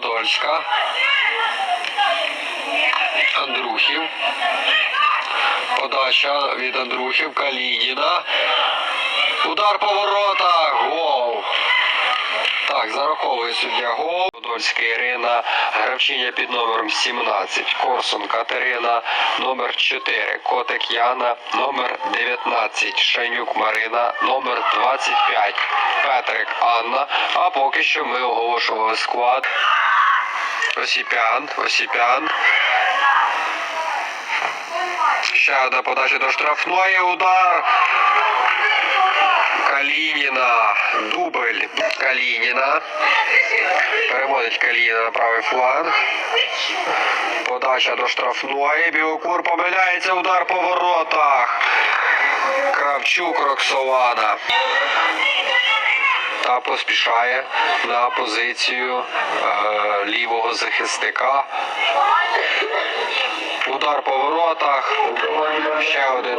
Подольська. Андрухів. Подача від Андрухів. Калініна. Удар по воротах. Гол. Так, зараховує суддя гол. Подольська Ірина, гравчиня під номером 17. Корсун Катерина, номер 4. Котик Яна, номер 19. Шенюк Марина, номер 25. Петрик Анна. А поки що ми оголошували склад. Осіпян, Осіпян. Ще одна подача до штрафної. Удар. Калініна. Дубль Калініна. Переводить Калініна на правий фланг. Подача до штрафної. Білокур помиляється. Удар по воротах. Кравчук Роксолана. Та поспішає на позицію е, лівого захисника. Удар по воротах. Ще один.